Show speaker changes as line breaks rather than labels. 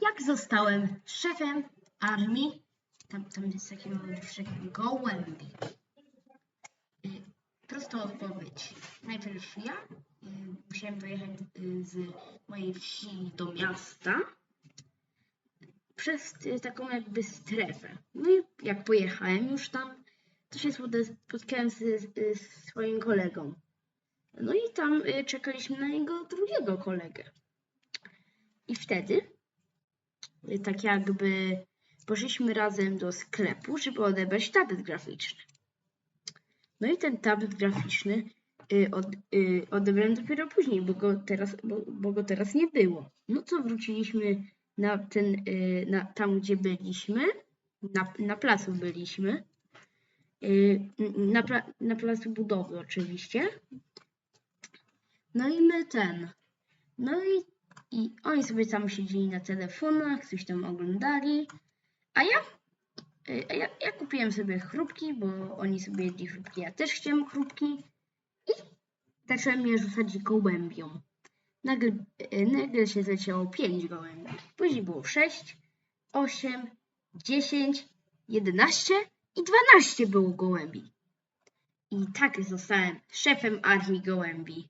jak zostałem szefem armii, tam, tam jest taki mały druszek, gołębi. Y, Prosta odpowiedź. Najpierw ja y, musiałem dojechać y, z mojej wsi do miasta przez taką jakby strefę. No i jak pojechałem już tam, to się spotkałem z, z, swoim kolegą. No i tam czekaliśmy na jego drugiego kolegę. I wtedy tak jakby poszliśmy razem do sklepu, żeby odebrać tablet graficzny. No i ten tablet graficzny y, od, y, odebrałem dopiero później, bo go, teraz, bo, bo go teraz nie było. No to wróciliśmy na ten, y, na, tam gdzie byliśmy, na, na placu byliśmy, na, na placu budowy oczywiście. No i my ten, no i, i oni sobie tam siedzieli na telefonach, coś tam oglądali, a ja, y, ja, ja kupiłem sobie chrupki, bo oni sobie jedli chrupki, ja też chciałem chrupki i zacząłem je rzucać gołębiom. Nagle, y, nagle się zleciało 5 gołębi, później było 6, 8, 10, 11 i 12 było gołębi. I tak zostałem szefem armii gołębi.